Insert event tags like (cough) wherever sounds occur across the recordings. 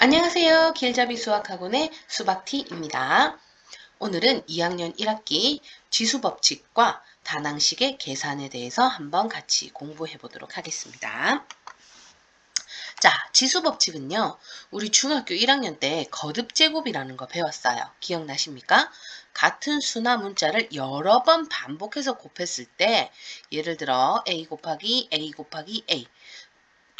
안녕하세요. 길잡이 수학학원의 수박티입니다. 오늘은 2학년 1학기 지수법칙과 다낭식의 계산에 대해서 한번 같이 공부해 보도록 하겠습니다. 자, 지수법칙은요, 우리 중학교 1학년 때 거듭제곱이라는 거 배웠어요. 기억나십니까? 같은 수나 문자를 여러 번 반복해서 곱했을 때, 예를 들어 a 곱하기 a 곱하기 a,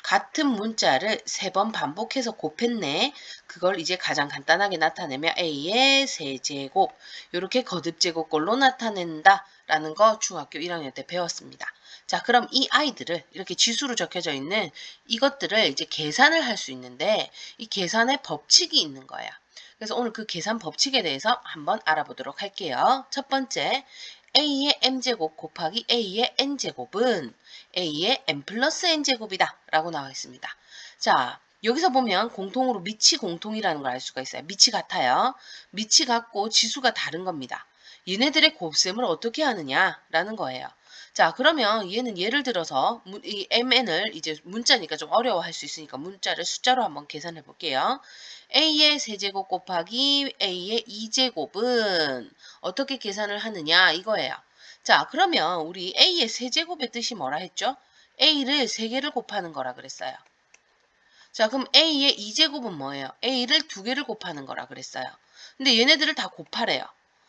같은 문자를 세 번 반복해서 곱했네. 그걸 이제 가장 간단하게 나타내면 a의 세제곱 이렇게 거듭제곱꼴로 나타낸다 라는 거 중학교 1학년 때 배웠습니다. 자 그럼 이 아이들을 이렇게 지수로 적혀져 있는 이것들을 이제 계산을 할 수 있는데 이 계산의 법칙이 있는 거야. 그래서 오늘 그 계산 법칙에 대해서 한번 알아보도록 할게요. 첫 번째 a의 m제곱 곱하기 a의 n제곱은 a의 n 플러스 n제곱이다 라고 나와 있습니다. 자 여기서 보면 공통으로 밑이 공통이라는 걸 알 수가 있어요. 밑이 같아요. 밑이 같고 지수가 다른 겁니다. 얘네들의 곱셈을 어떻게 하느냐라는 거예요. 자 그러면 얘는 예를 들어서 이 mn을 이제 문자니까 좀 어려워할 수 있으니까 문자를 숫자로 한번 계산해 볼게요. a의 세제곱 곱하기 a의 2제곱은 어떻게 계산을 하느냐 이거예요. 자 그러면 우리 a의 세제곱의 뜻이 뭐라 했죠? a를 3개를 곱하는 거라 그랬어요. 자 그럼 a의 2제곱은 뭐예요? a를 2개를 곱하는 거라 그랬어요. 근데 얘네들을 다 곱하래요.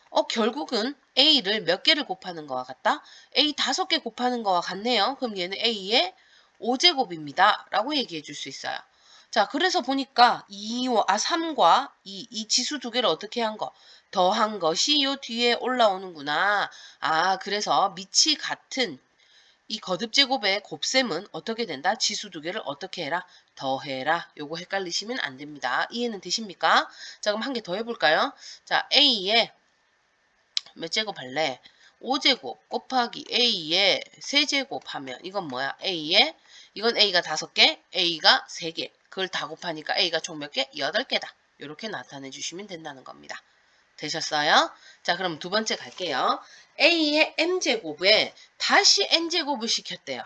어 결국은 a를 몇 개를 곱하는 거와 같다? a 5개 곱하는 거와 같네요. 그럼 얘는 a의 5제곱입니다. 라고 얘기해 줄 수 있어요. 자, 그래서 보니까 2, 아, 3과 2, 이 지수 두 개를 어떻게 한 거? 더한 것이 요 뒤에 올라오는구나. 아, 그래서 밑이 같은 이 거듭제곱의 곱셈은 어떻게 된다? 지수 두 개를 어떻게 해라? 더해라. 요거 헷갈리시면 안 됩니다. 이해는 되십니까? 자, 그럼 한 개 더 해볼까요? 자, A의 몇 제곱 할래? 5제곱 곱하기 A의 세제곱 하면 이건 뭐야? A의 이건 A가 5개, A가 3개. 그걸 다 곱하니까 A가 총 몇 개? 8개다. 이렇게 나타내 주시면 된다는 겁니다. 되셨어요? 자, 그럼 두 번째 갈게요. A의 M제곱에 다시 N제곱을 시켰대요.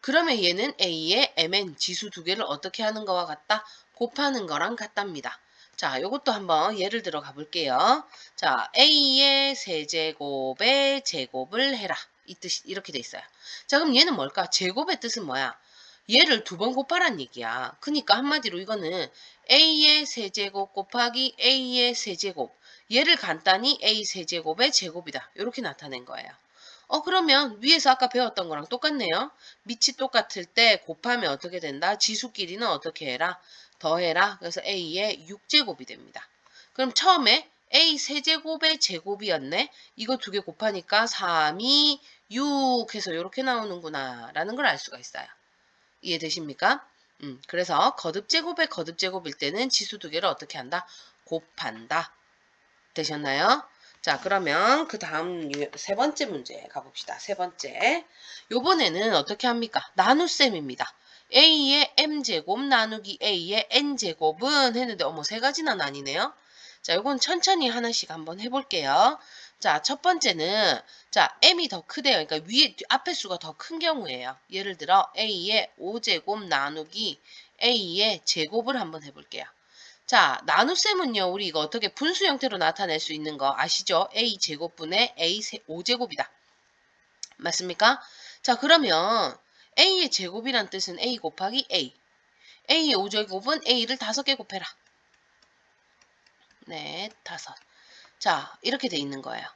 그러면 얘는 A의 Mn 지수 두 개를 어떻게 하는 거와 같다? 곱하는 거랑 같답니다. 자, 요것도 한번 예를 들어 가볼게요. 자, A의 세제곱의 제곱을 해라. 이 뜻이 이렇게 돼 있어요. 자, 그럼 얘는 뭘까? 제곱의 뜻은 뭐야? 얘를 두 번 곱하란 얘기야. 그러니까 한마디로 이거는 a의 세제곱 곱하기 a의 세제곱. 얘를 간단히 a 세제곱의 제곱이다. 이렇게 나타낸 거예요. 어 그러면 위에서 아까 배웠던 거랑 똑같네요. 밑이 똑같을 때 곱하면 어떻게 된다? 지수끼리는 어떻게 해라? 더해라. 그래서 a의 6제곱이 됩니다. 그럼 처음에 a 세제곱의 제곱이었네. 이거 두 개 곱하니까 3이 6 해서 이렇게 나오는구나 라는 걸 알 수가 있어요. 이해되십니까? 음, 그래서 거듭제곱의 거듭제곱일 때는 지수 두 개를 어떻게 한다? 곱한다. 되셨나요? 자, 그러면 그 다음 세 번째 문제 가봅시다. 세 번째. 요번에는 어떻게 합니까? 나눗셈입니다. A의 m제곱 나누기 a의 n제곱은 했는데 어머 세 가지나 나뉘네요. 자, 요건 천천히 하나씩 한번 해볼게요. 자, 첫 번째는 자, m이 더 크대요. 그러니까 위에 앞에 수가 더 큰 경우예요. 예를 들어 a의 5제곱 나누기 a의 제곱을 한번 해볼게요. 자, 나눗셈은요. 우리 이거 어떻게 분수 형태로 나타낼 수 있는 거 아시죠? a 제곱분의 a 5제곱이다. 맞습니까? 자, 그러면 a의 제곱이란 뜻은 a 곱하기 a. a의 5제곱은 a를 5개 곱해라. 네, 다섯. 자, 이렇게 돼 있는 거예요.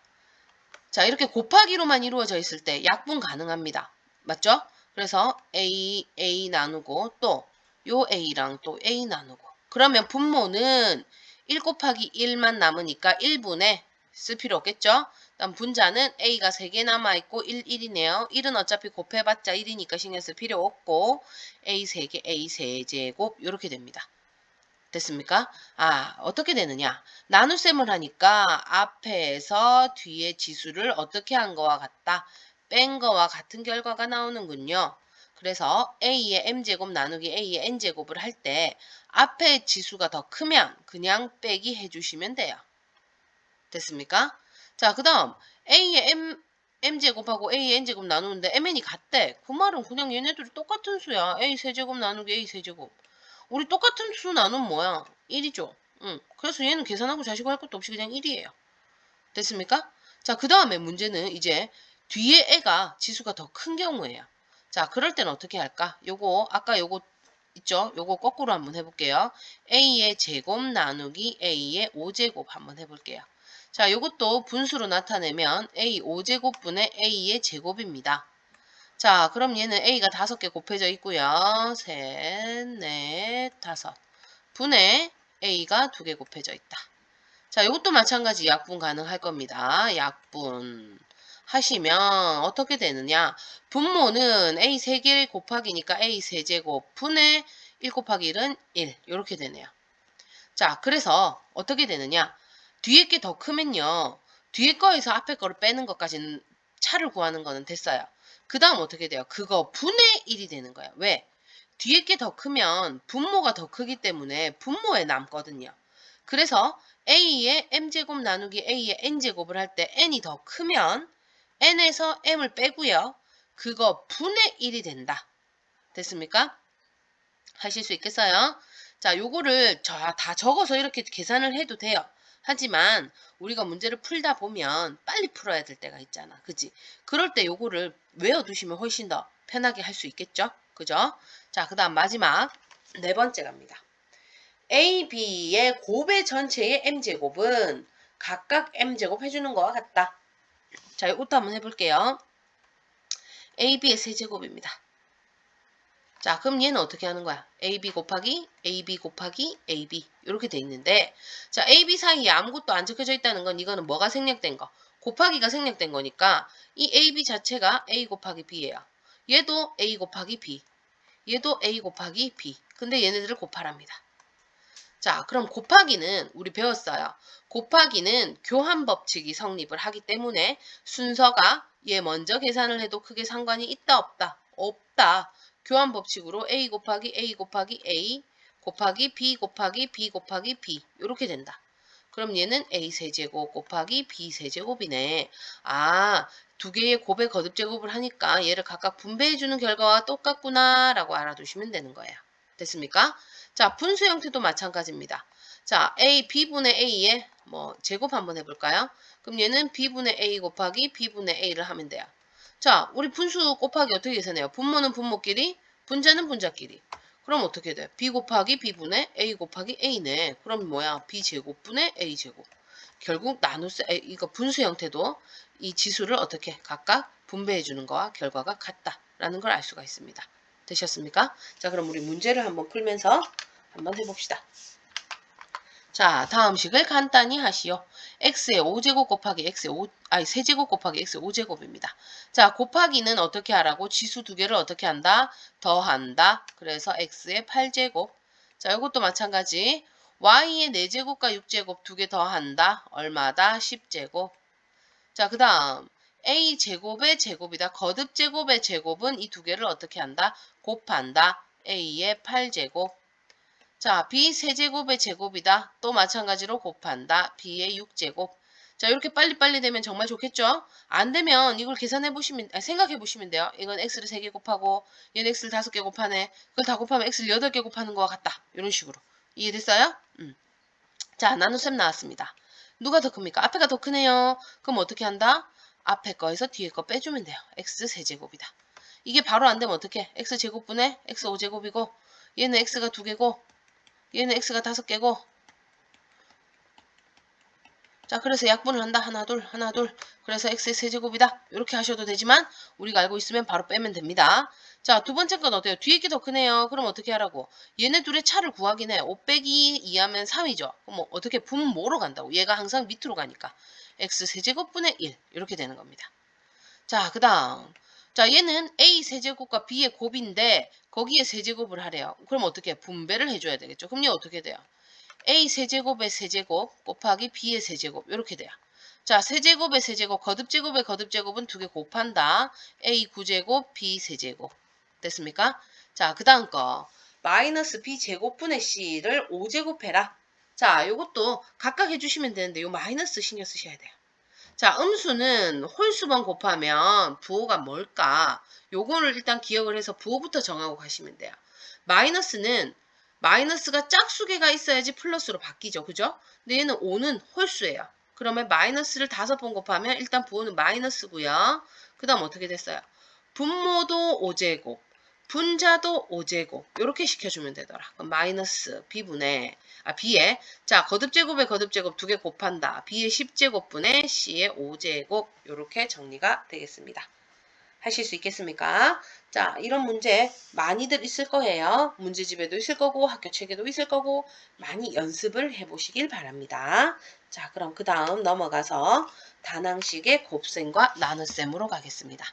자, 이렇게 곱하기로만 이루어져 있을 때 약분 가능합니다. 맞죠? 그래서 A, A 나누고 또 요 A랑 또 A 나누고 그러면 분모는 1 곱하기 1만 남으니까 1분에 쓸 필요 없겠죠? 다음 분자는 A가 3개 남아있고 1, 1이네요. 1은 어차피 곱해봤자 1이니까 신경 쓸 필요 없고 A 3개, A 세제곱 이렇게 됩니다. 됐습니까? 아, 어떻게 되느냐? 나눗셈을 하니까 앞에서 뒤에 지수를 어떻게 한 거와 같다? 뺀 거와 같은 결과가 나오는군요. 그래서 a의 m제곱 나누기 a의 n제곱을 할 때 앞에 지수가 더 크면 그냥 빼기 해주시면 돼요. 됐습니까? 자, 그 다음 a의 m, m제곱하고 a의 n제곱 나누는데 mn이 같대. 그 말은 그냥 얘네들이 똑같은 수야. a 세제곱 나누기 a 세제곱. 우리 똑같은 수 나누면 뭐야? 1이죠. 응. 그래서 얘는 계산하고 자시고 할 것도 없이 그냥 1이에요. 됐습니까? 자, 그 다음에 문제는 이제 뒤에 애가 지수가 더 큰 경우예요. 자, 그럴 때는 어떻게 할까? 요거, 아까 요거 있죠? 요거 거꾸로 한번 해볼게요. a의 제곱 나누기 a의 5제곱 한번 해볼게요. 자, 요것도 분수로 나타내면 a 5제곱분의 a의 제곱입니다. 자, 그럼 얘는 a가 다섯 개 곱해져 있고요. 셋, 넷, 다섯. 분의 a가 두 개 곱해져 있다. 자, 이것도 마찬가지 약분 가능할 겁니다. 약분 하시면 어떻게 되느냐? 분모는 a 3개 곱하기니까 a 세제곱 분의 1 곱하기 1은 1 이렇게 되네요. 자, 그래서 어떻게 되느냐? 뒤에 게 더 크면요. 뒤에 거에서 앞에 거를 빼는 것까지는 차를 구하는 거는 됐어요. 그 다음 어떻게 돼요? 그거 분의 1이 되는 거예요. 왜? 뒤에 게 더 크면 분모가 더 크기 때문에 분모에 남거든요. 그래서 a의 m제곱 나누기 a의 n제곱을 할 때 n이 더 크면 n에서 m을 빼고요. 그거 분의 1이 된다. 됐습니까? 하실 수 있겠어요? 자, 요거를 저- 다 적어서 이렇게 계산을 해도 돼요. 하지만 우리가 문제를 풀다 보면 빨리 풀어야 될 때가 있잖아. 그지? 그럴 때 요거를 외워두시면 훨씬 더 편하게 할 수 있겠죠? 그죠? 자, 그 다음 마지막 네 번째 갑니다. A, B의 곱의 전체의 M제곱은 각각 M제곱 해주는 거와 같다. 자, 이것도 한번 해볼게요. A, B의 세제곱입니다. 자, 그럼 얘는 어떻게 하는 거야? AB 곱하기 AB 곱하기 AB 이렇게 돼 있는데 자, AB 사이에 아무것도 안 적혀져 있다는 건 이거는 뭐가 생략된 거? 곱하기가 생략된 거니까 이 AB 자체가 A 곱하기 B예요. 얘도 A 곱하기 B. 얘도 A 곱하기 B. 근데 얘네들을 곱하랍니다. 자, 그럼 곱하기는 우리 배웠어요. 곱하기는 교환 법칙이 성립을 하기 때문에 순서가 얘 먼저 계산을 해도 크게 상관이 있다 없다 없다. 교환 법칙으로 a 곱하기 a 곱하기 a 곱하기 b 곱하기 b 곱하기 b 이렇게 된다. 그럼 얘는 a 세제곱 곱하기 b 세제곱이네. 아, 두 개의 곱의 거듭 제곱을 하니까 얘를 각각 분배해 주는 결과와 똑같구나 라고 알아두시면 되는 거예요. 됐습니까? 자, 분수 형태도 마찬가지입니다. 자, a b분의 a의 뭐 제곱 한번 해볼까요? 그럼 얘는 b분의 a 곱하기 b분의 a를 하면 돼요. 자, 우리 분수 곱하기 어떻게 계산해요? 분모는 분모끼리, 분자는 분자끼리. 그럼 어떻게 돼? b 곱하기 b분의 a 곱하기 a네. 그럼 뭐야? b 제곱분의 a 제곱. 결국 나누스 에, 이거 분수 형태도 이 지수를 어떻게 각각 분배해 주는 거와 결과가 같다라는 걸 알 수가 있습니다. 되셨습니까? 자, 그럼 우리 문제를 한번 풀면서 한번 해봅시다. 자, 다음 식을 간단히 하시오. x의 5제곱 곱하기 x의 5, 아니 세제곱 곱하기 x의 5제곱입니다. 자, 곱하기는 어떻게 하라고? 지수 두 개를 어떻게 한다? 더한다. 그래서 x의 8제곱. 자, 이것도 마찬가지. y의 4제곱과 6제곱 두 개 더한다. 얼마다? 10제곱. 자, 그 다음 a 제곱의 제곱이다. 거듭 제곱의 제곱은 이 두 개를 어떻게 한다? 곱한다. a의 8제곱. 자, b 세제곱의 제곱이다. 또 마찬가지로 곱한다. b의 6제곱. 자, 이렇게 빨리빨리 되면 정말 좋겠죠? 안 되면 이걸 계산해 보시면, 아, 생각해 보시면 돼요. 이건 x를 3개 곱하고, 얘는 x를 5개 곱하네. 그걸 다 곱하면 x를 8개 곱하는 거와 같다. 이런 식으로. 이해됐어요? 음. 자, 나눗셈 나왔습니다. 누가 더 큽니까? 앞에가 더 크네요. 그럼 어떻게 한다? 앞에 거에서 뒤에 거 빼주면 돼요. x 세제곱이다. 이게 바로 안 되면 어떻게? x 제곱분의 x 5제곱이고, 얘는 x가 2개고, 얘는 x가 5개고, 자, 그래서 약분을 한다. 하나, 둘, 하나, 둘. 그래서 x의 세제곱이다. 이렇게 하셔도 되지만 우리가 알고 있으면 바로 빼면 됩니다. 자, 두 번째 건 어때요? 뒤에 게 더 크네요. 그럼 어떻게 하라고? 얘네 둘의 차를 구하긴 해. 5 빼기 2하면 3이죠. 그럼 뭐 어떻게 분모로 간다고? 얘가 항상 밑으로 가니까. x 세제곱분의 1 이렇게 되는 겁니다. 자, 그 다음. 자, 얘는 a 세제곱과 b의 곱인데 거기에 세제곱을 하래요. 그럼 어떻게 분배를 해줘야 되겠죠? 그럼 얘 어떻게 돼요? a 세제곱의 세제곱 곱하기 b의 세제곱 이렇게 돼요. 자, 세제곱의 세제곱, 거듭제곱의 거듭제곱은 두 개 곱한다. a 9제곱, b 세제곱. 됐습니까? 자, 그 다음 거. 마이너스 b 제곱분의 c를 5제곱해라. 자, 요것도 각각 해주시면 되는데 요 마이너스 신경 쓰셔야 돼요. 자, 음수는 홀수번 곱하면 부호가 뭘까? 요거를 일단 기억을 해서 부호부터 정하고 가시면 돼요. 마이너스는 마이너스가 짝수개가 있어야지 플러스로 바뀌죠. 그죠? 근데 얘는 5는 홀수예요. 그러면 마이너스를 다섯 번 곱하면 일단 부호는 마이너스고요. 그 다음 어떻게 됐어요? 분모도 5제곱, 분자도 5제곱 이렇게 시켜주면 되더라. 그럼 마이너스 b분의 아 b에 자 거듭제곱에 거듭제곱 두 개 곱한다. b의 10제곱분의 c의 5제곱 이렇게 정리가 되겠습니다. 하실 수 있겠습니까? 자, 이런 문제 많이들 있을 거예요. 문제집에도 있을 거고, 학교 책에도 있을 거고, 많이 연습을 해보시길 바랍니다. 자, 그럼 그 다음 넘어가서 단항식의 곱셈과 나눗셈으로 가겠습니다.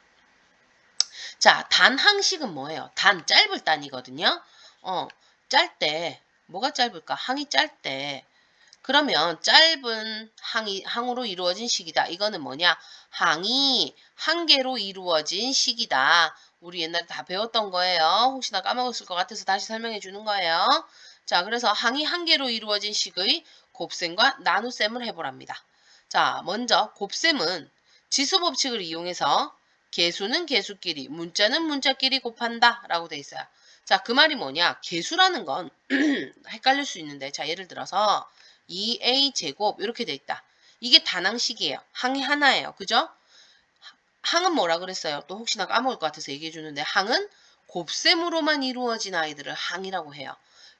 자, 단 항식은 뭐예요? 단, 짧을 단이거든요. 어, 짤 때, 뭐가 짧을까? 항이 짤 때. 그러면 짧은 항이, 항으로 이루어진 식이다. 이거는 뭐냐? 항이 한 개로 이루어진 식이다. 우리 옛날에 다 배웠던 거예요. 혹시나 까먹었을 것 같아서 다시 설명해 주는 거예요. 자, 그래서 항이 한 개로 이루어진 식의 곱셈과 나눗셈을 해보랍니다. 자, 먼저 곱셈은 지수 법칙을 이용해서 개수는 개수끼리, 문자는 문자끼리 곱한다 라고 돼 있어요. 자, 그 말이 뭐냐? 개수라는 건 (clears throat) 헷갈릴 수 있는데, 자, 예를 들어서 2a 제곱 이렇게 돼 있다. 이게 단항식이에요. 항이 하나예요. 그죠? 항은 뭐라 그랬어요? 또 혹시나 까먹을 것 같아서 얘기해 주는데 항은 곱셈으로만 이루어진 아이들을 항이라고 해요.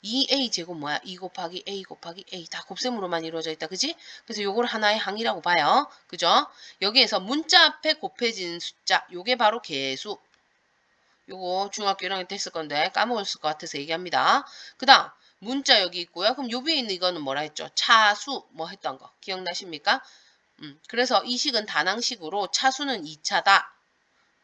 2a 제곱 뭐야? 2 곱하기 a 곱하기 a 다 곱셈으로만 이루어져 있다. 그지? 그래서 요걸 하나의 항이라고 봐요. 그죠? 여기에서 문자 앞에 곱해진 숫자 요게 바로 개수. 요거 중학교 1학년 때 했을 건데 까먹었을 것 같아서 얘기합니다. 그 다음 문자 여기 있고요. 그럼 요 위에 있는 이거는 뭐라 했죠? 차수 뭐 했던 거 기억나십니까? 음, 그래서 이 식은 단항식으로 차수는 2차다.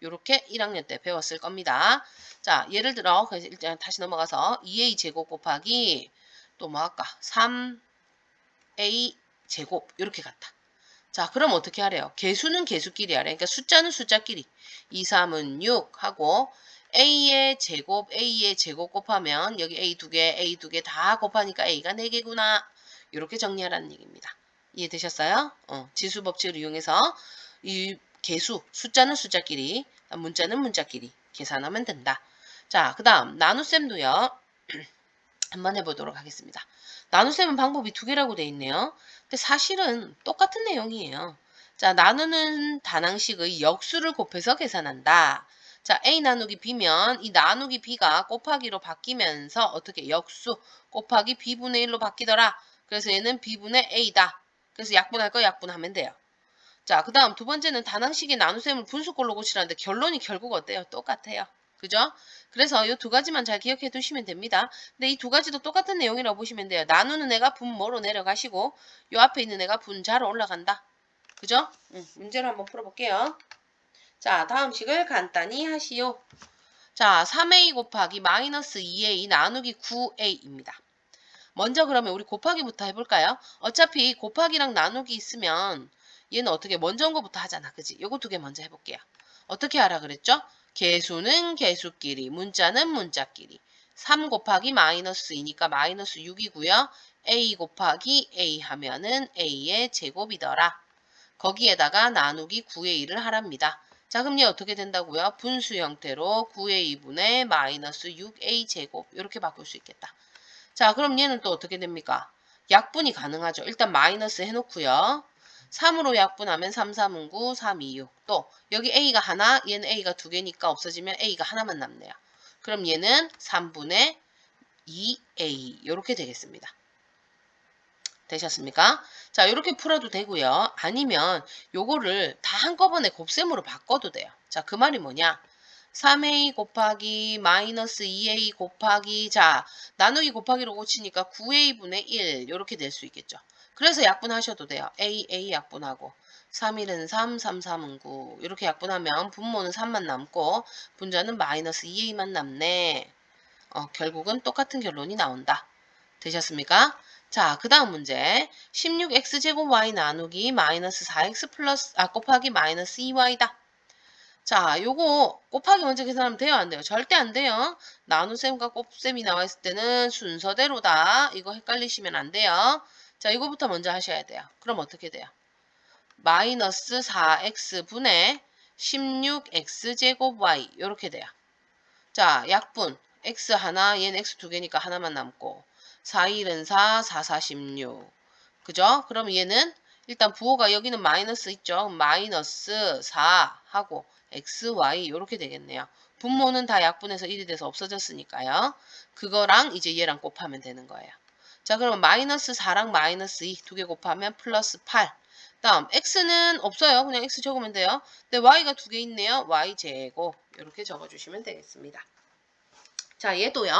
요렇게 1학년 때 배웠을 겁니다. 자, 예를 들어 그래서 일단 다시 넘어가서 2a 제곱 곱하기 또 뭐 할까? 3a 제곱 이렇게 같다. 자, 그럼 어떻게 하래요? 개수는 개수끼리 하래. 그러니까 숫자는 숫자끼리. 2, 3은 6 하고 a의 제곱, a의 제곱 곱하면 여기 a 두 개, a 두 개 다 곱하니까 a가 4개구나. 이렇게 정리하라는 얘기입니다. 이해되셨어요? 어, 지수 법칙을 이용해서 이 개수, 숫자는 숫자끼리, 문자는 문자끼리 계산하면 된다. 자, 그 다음 나눗셈도요. (clears throat) 한번 해보도록 하겠습니다. 나눗셈은 방법이 두 개라고 돼 있네요. 근데 사실은 똑같은 내용이에요. 자, 나누는 단항식의 역수를 곱해서 계산한다. 자, a 나누기 b면 이 나누기 b가 곱하기로 바뀌면서 어떻게 역수 곱하기 b분의 1로 바뀌더라. 그래서 얘는 b분의 a다. 그래서 약분할 거 약분하면 돼요. 자, 그 다음 두 번째는 단항식의 나눗셈을 분수꼴로 고치라는데 결론이 결국 어때요? 똑같아요. 그죠? 그래서 이 두 가지만 잘 기억해 두시면 됩니다. 근데 이 두 가지도 똑같은 내용이라고 보시면 돼요. 나누는 애가 분모로 내려가시고 이 앞에 있는 애가 분자로 올라간다. 그죠? 응, 문제를 한번 풀어볼게요. 자, 다음 식을 간단히 하시오. 자, 3a 곱하기 마이너스 2a 나누기 9a입니다. 먼저 그러면 우리 곱하기부터 해볼까요? 어차피 곱하기랑 나누기 있으면 얘는 어떻게 먼저 온 거부터 하잖아. 그지? 요거 두 개 먼저 해볼게요. 어떻게 하라 그랬죠? 개수는 개수끼리, 문자는 문자끼리. 3 곱하기 마이너스 2니까 마이너스 6이고요. a 곱하기 a 하면은 a의 제곱이더라. 거기에다가 나누기 9의 1을 하랍니다. 자, 그럼 얘 어떻게 된다고요? 분수 형태로 9의 2분의 마이너스 6a 제곱 이렇게 바꿀 수 있겠다. 자, 그럼 얘는 또 어떻게 됩니까? 약분이 가능하죠. 일단 마이너스 해놓고요. 3으로 약분하면 3, 3은 9, 3, 2, 6. 또 여기 a가 하나, 얘는 a가 두 개니까 없어지면 a가 하나만 남네요. 그럼 얘는 3분의 2a 이렇게 되겠습니다. 되셨습니까? 자, 이렇게 풀어도 되고요. 아니면 요거를 다 한꺼번에 곱셈으로 바꿔도 돼요. 자, 그 말이 뭐냐? 3a 곱하기 마이너스 2a 곱하기 자 나누기 곱하기로 고치니까 9a분의 1 이렇게 될 수 있겠죠. 그래서 약분하셔도 돼요. a, a 약분하고 3, 1은 3, 3, 3은 9 이렇게 약분하면 분모는 3만 남고 분자는 마이너스 2a만 남네. 어, 결국은 똑같은 결론이 나온다. 되셨습니까? 자, 그 다음 문제. 16x제곱 y 나누기 마이너스 4x 플러스, 아, 곱하기 마이너스 2y다. 자, 요거 곱하기 먼저 계산하면 돼요? 안 돼요? 절대 안 돼요. 나눗셈과 곱셈이 나와 있을 때는 순서대로다. 이거 헷갈리시면 안 돼요. 자, 이거부터 먼저 하셔야 돼요. 그럼 어떻게 돼요? 마이너스 4x분의 16x제곱 y 이렇게 돼요. 자, 약분. x 하나, 얘는 x 두 개니까 하나만 남고 4, 1은 4, 4, 4, 16. 그죠? 그럼 얘는 일단 부호가 여기는 마이너스 있죠? 마이너스 4 하고 x, y 이렇게 되겠네요. 분모는 다 약분해서 1이 돼서 없어졌으니까요. 그거랑 이제 얘랑 곱하면 되는 거예요. 자 그러면 마이너스 4랑 마이너스 2 두 개 곱하면 플러스 8. 다음 x는 없어요. 그냥 x 적으면 돼요. 근데 y가 두 개 있네요. y 제곱 이렇게 적어주시면 되겠습니다. 자 얘도요.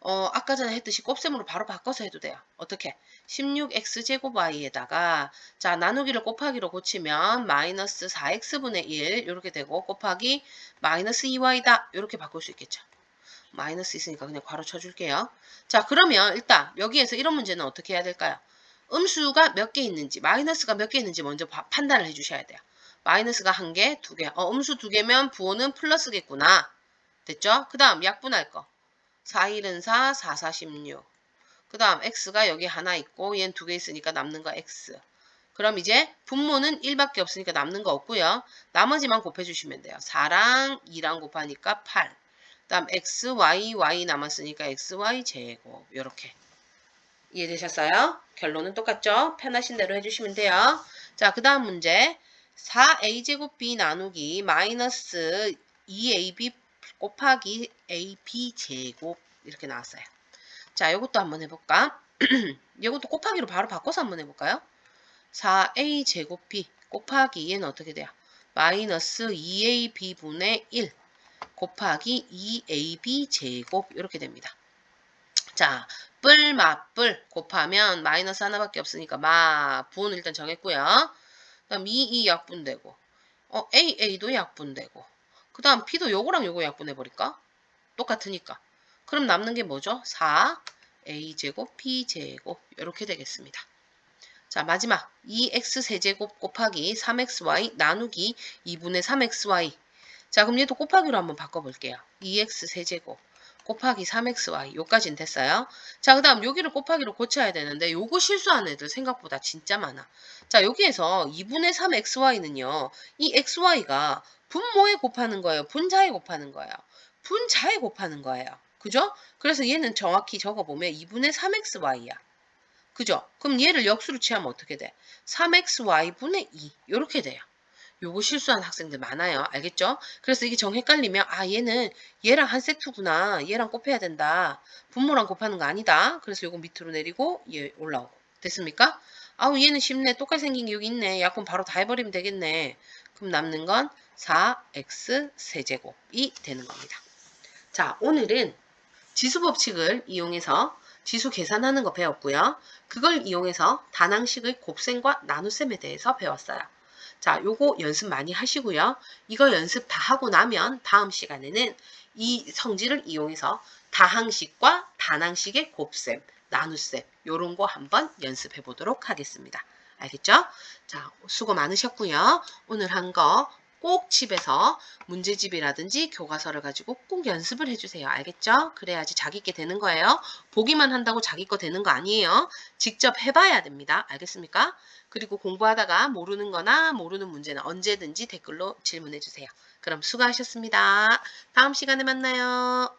어, 아까 전에 했듯이 곱셈으로 바로 바꿔서 해도 돼요. 어떻게? 16x제곱 y에다가 자 나누기를 곱하기로 고치면 마이너스 4x분의 1 이렇게 되고 곱하기 마이너스 2y다 이렇게 바꿀 수 있겠죠. 마이너스 있으니까 그냥 괄호 쳐줄게요. 자 그러면 일단 여기에서 이런 문제는 어떻게 해야 될까요? 음수가 몇 개 있는지 마이너스가 몇 개 있는지 먼저 바- 판단을 해주셔야 돼요. 마이너스가 한 개, 두 개. 어, 음수 두 개면 부호는 플러스겠구나. 됐죠? 그 다음 약분할 거. 4, 1은 4, 4, 4, 16. 그 다음 x가 여기 하나 있고 얘는 두 개 있으니까 남는 거 x. 그럼 이제 분모는 1밖에 없으니까 남는 거 없고요. 나머지만 곱해주시면 돼요. 4랑 2랑 곱하니까 8. 그 다음 x, y, y 남았으니까 x, y 제곱. 요렇게. 이해되셨어요? 결론은 똑같죠? 편하신 대로 해주시면 돼요. 자, 그 다음 문제. 4a제곱 b 나누기 마이너스 2ab 곱하기 ab 제곱 이렇게 나왔어요. 자, 이것도 한번 해볼까? (clears throat) 이것도 곱하기로 바로 바꿔서 한번 해볼까요? 4a 제곱 b 곱하기 얘는 어떻게 돼요? 마이너스 2ab분의 1 곱하기 2ab 제곱 이렇게 됩니다. 자, 뿔, 맞뿔 곱하면 마이너스 하나밖에 없으니까 마, 부호는 일단 정했고요. 그 다음 2, 2 약분되고 어, A, A도 약분되고 그 다음 B도 요거랑 요거 약분해버릴까? 똑같으니까. 그럼 남는 게 뭐죠? 4, A제곱, B제곱 이렇게 되겠습니다. 자 마지막 2x 세제곱 곱하기 3xy 나누기 2분의 3xy 자 그럼 얘도 곱하기로 한번 바꿔볼게요. 2x 세제곱 곱하기 3xy 요까지는 됐어요. 자 그 다음 여기를 곱하기로 고쳐야 되는데 요거 실수하는 애들 생각보다 진짜 많아. 자 여기에서 2분의 3xy는요. 이 xy가 분모에 곱하는 거예요. 분자에 곱하는 거예요. 분자에 곱하는 거예요. 그죠? 그래서 얘는 정확히 적어보면 2분의 3xy야. 그죠? 그럼 얘를 역수로 취하면 어떻게 돼? 3xy분의 2 이렇게 돼요. 요거 실수하는 학생들 많아요. 알겠죠? 그래서 이게 정 헷갈리면 아 얘는 얘랑 한 세트구나. 얘랑 곱해야 된다. 분모랑 곱하는 거 아니다. 그래서 요거 밑으로 내리고 얘 올라오고. 됐습니까? 아우 얘는 쉽네. 똑같이 생긴 게 여기 있네. 약분 바로 다 해버리면 되겠네. 그럼 남는 건 4x 세제곱이 되는 겁니다. 자 오늘은 지수 법칙을 이용해서 지수 계산하는 거 배웠고요. 그걸 이용해서 단항식의 곱셈과 나눗셈에 대해서 배웠어요. 자, 요거 연습 많이 하시고요. 이거 연습 다 하고 나면 다음 시간에는 이 성질을 이용해서 다항식과 단항식의 곱셈, 나눗셈 요런 거 한번 연습해 보도록 하겠습니다. 알겠죠? 자, 수고 많으셨고요. 오늘 한 거 꼭 집에서 문제집이라든지 교과서를 가지고 꼭 연습을 해주세요. 알겠죠? 그래야지 자기 게 되는 거예요. 보기만 한다고 자기 거 되는 거 아니에요. 직접 해봐야 됩니다. 알겠습니까? 그리고 공부하다가 모르는 거나 모르는 문제는 언제든지 댓글로 질문해 주세요. 그럼 수고하셨습니다. 다음 시간에 만나요.